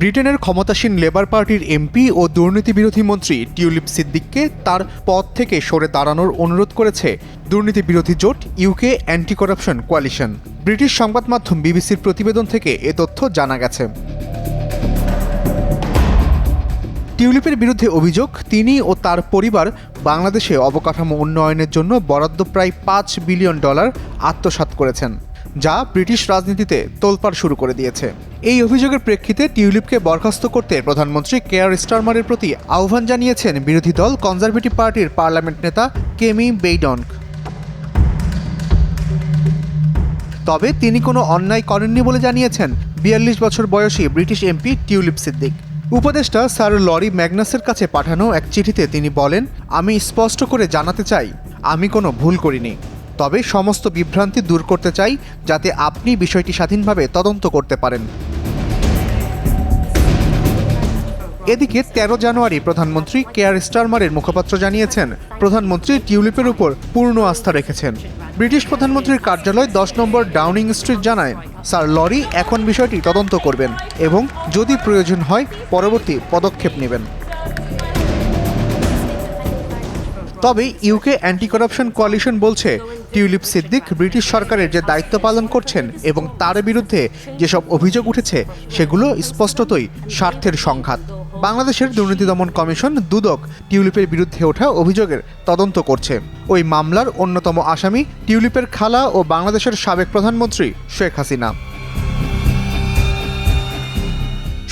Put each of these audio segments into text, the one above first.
ব্রিটেনের ক্ষমতাসীন লেবার পার্টির এমপি ও দুর্নীতি বিরোধী মন্ত্রী টিউলিপ সিদ্দিককে তার পদ থেকে সরে দাঁড়ানোর অনুরোধ করেছে দুর্নীতি বিরোধী জোট UK anti corruption coalition British সংবাদ মাধ্যম বিবিসির প্রতিবেদন থেকে এ তথ্য জানা গেছে। টিউলিপের বিরুদ্ধে অভিযোগ, তিনি ও তার পরিবার বাংলাদেশে অবকাঠামো উন্নয়নের জন্য বরাদ্দ প্রায় পাঁচ বিলিয়ন ডলার আত্মসাৎ করেছেন। যা ব্রিটিশ রাজনীতিতে তোলপাড় শুরু করে দিয়েছে। এই অভিযোগের প্রেক্ষিতে টিউলিপকে বরখাস্ত করতে প্রধানমন্ত্রী কেয়ার স্টারমারের প্রতি আহ্বান জানিয়েছেন বিরোধী দল কনজারভেটিভ পার্টির পার্লামেন্ট নেতা কেমি বেইডনক। তবে তিনি কোনো অন্যায় করেননি বলে জানিয়েছেন বিয়াল্লিশ বছর বয়সী ব্রিটিশ এমপি টিউলিপ সিদ্দিক। উপদেষ্টা স্যার লরি ম্যাগনাসের কাছে পাঠানো এক চিঠিতে তিনি বলেন, আমি স্পষ্ট করে জানাতে চাই, আমি কোনো ভুল করিনি। তবে সমস্ত বিভ্রান্তি দূর করতে চাই যাতে আপনি বিষয়টি স্বাধীনভাবে তদন্ত করতে পারেন। এদিকে তেরো জানুয়ারি প্রধানমন্ত্রী কেয়ার স্টারমারের মুখপাত্র জানিয়েছেন, প্রধানমন্ত্রী টিউলিপের উপর পূর্ণ আস্থা রেখেছেন। ব্রিটিশ প্রধানমন্ত্রীর কার্যালয় দশ নম্বর ডাউনিং স্ট্রিট জানায়, স্যার লরি এখন বিষয়টি তদন্ত করবেন এবং যদি প্রয়োজন হয় পরবর্তী পদক্ষেপ নেবেন। তবে ইউকে অ্যান্টি করাপশন কোয়ালিশন বলছে টিউলিপ সিদ্দিক ব্রিটিশ সরকারের যে দায়িত্ব পালন করছেন এবং তার বিরুদ্ধে যেসব অভিযোগ উঠেছে, সেগুলো স্পষ্টতই স্বার্থের সংঘাত। বাংলাদেশের দুর্নীতি দমন কমিশন দুদক টিউলিপের বিরুদ্ধে ওঠা অভিযোগের তদন্ত করছে। ওই মামলার অন্যতম আসামি টিউলিপের খালা ও বাংলাদেশের সাবেক প্রধানমন্ত্রী শেখ হাসিনা।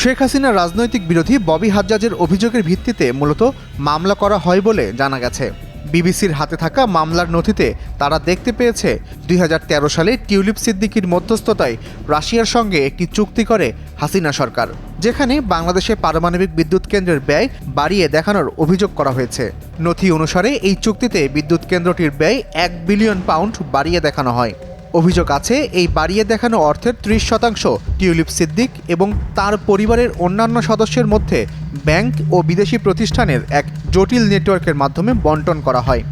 শেখ হাসিনা রাজনৈতিক বিরোধী ববি হাজ্জাজের অভিযোগের ভিত্তিতে মূলত মামলা করা হয় বলে জানা গেছে। বিবিসির হাতে থাকা মামলার নথিতে তারা দেখতে পেয়েছে দুই হাজার তেরো সালে টিউলিপ সিদ্দিকির মধ্যস্থতায় রাশিয়ার সঙ্গে একটি চুক্তি করে হাসিনা সরকার, যেখানে বাংলাদেশে পারমাণবিক বিদ্যুৎ কেন্দ্রের ব্যয় বাড়িয়ে দেখানোর অভিযোগ করা হয়েছে। নথি অনুসারে এই চুক্তিতে বিদ্যুৎ কেন্দ্রটির ব্যয় এক বিলিয়ন পাউন্ড বাড়িয়ে দেখানো হয়। অভিযোগ আছে, এই বাড়িয়ে দেখানো অর্থের ত্রিশ শতাংশ টিউলিপ সিদ্দিক এবং তার পরিবারের অন্যান্য সদস্যের মধ্যে ব্যাংক ও বিদেশি প্রতিষ্ঠানের এক জটিল নেটওয়ার্কের মাধ্যমে বন্টন করা হয়।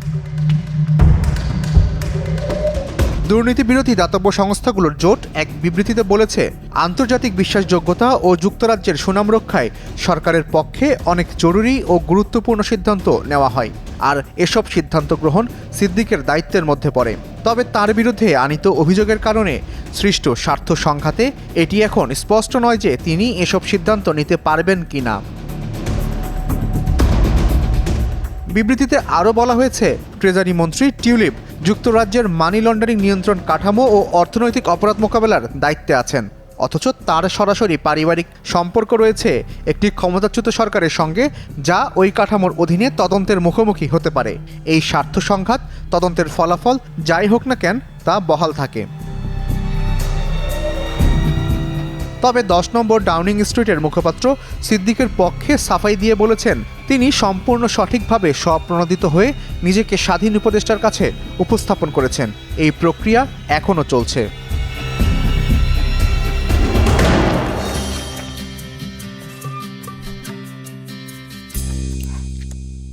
দুর্নীতি বিরোধী দাতব্য সংস্থাগুলোর জোট এক বিবৃতিতে বলেছে, আন্তর্জাতিক বিশ্বাসযোগ্যতা ও যুক্তরাজ্যের সুনাম রক্ষায় সরকারের পক্ষে অনেক জরুরি ও গুরুত্বপূর্ণ সিদ্ধান্ত নেওয়া হয় আর এসব সিদ্ধান্ত গ্রহণ সিদ্দিকের দায়িত্বের মধ্যে পড়ে। তবে তার বিরুদ্ধে আনিত অভিযোগের কারণে সৃষ্ট স্বার্থ সংঘাতে এটি এখন স্পষ্ট নয় যে তিনি এসব সিদ্ধান্ত নিতে পারবেন কি না বিবৃতিতে আরও বলা হয়েছে, ট্রেজারি মন্ত্রী টিউলিপ যুক্তরাজ্যের মানি লন্ডারিং নিয়ন্ত্রণ কাঠামো ও অর্থনৈতিক অপরাধ মোকাবেলার দায়িত্বে আছেন। অথচ তার সরাসরি পারিবারিক সম্পর্ক রয়েছে একটি ক্ষমতাচ্যুত সরকারের সঙ্গে, যা ওই কাঠামোর অধীনে তদন্তের মুখোমুখি হতে পারে। এই স্বার্থ সংঘাত তদন্তের ফলাফল যাই হোক না কেন তা বহাল থাকে। তবে দশ নম্বর ডাউনিং স্ট্রিটের মুখপাত্র সিদ্দিকের পক্ষে সাফাই দিয়ে বলেছেন, তিনি সম্পূর্ণ সঠিকভাবে স্বপ্রণোদিত হয়ে নিজেকে স্বাধীন উপদেষ্টার কাছে উপস্থাপন করেছেন। এই প্রক্রিয়া এখনও চলছে।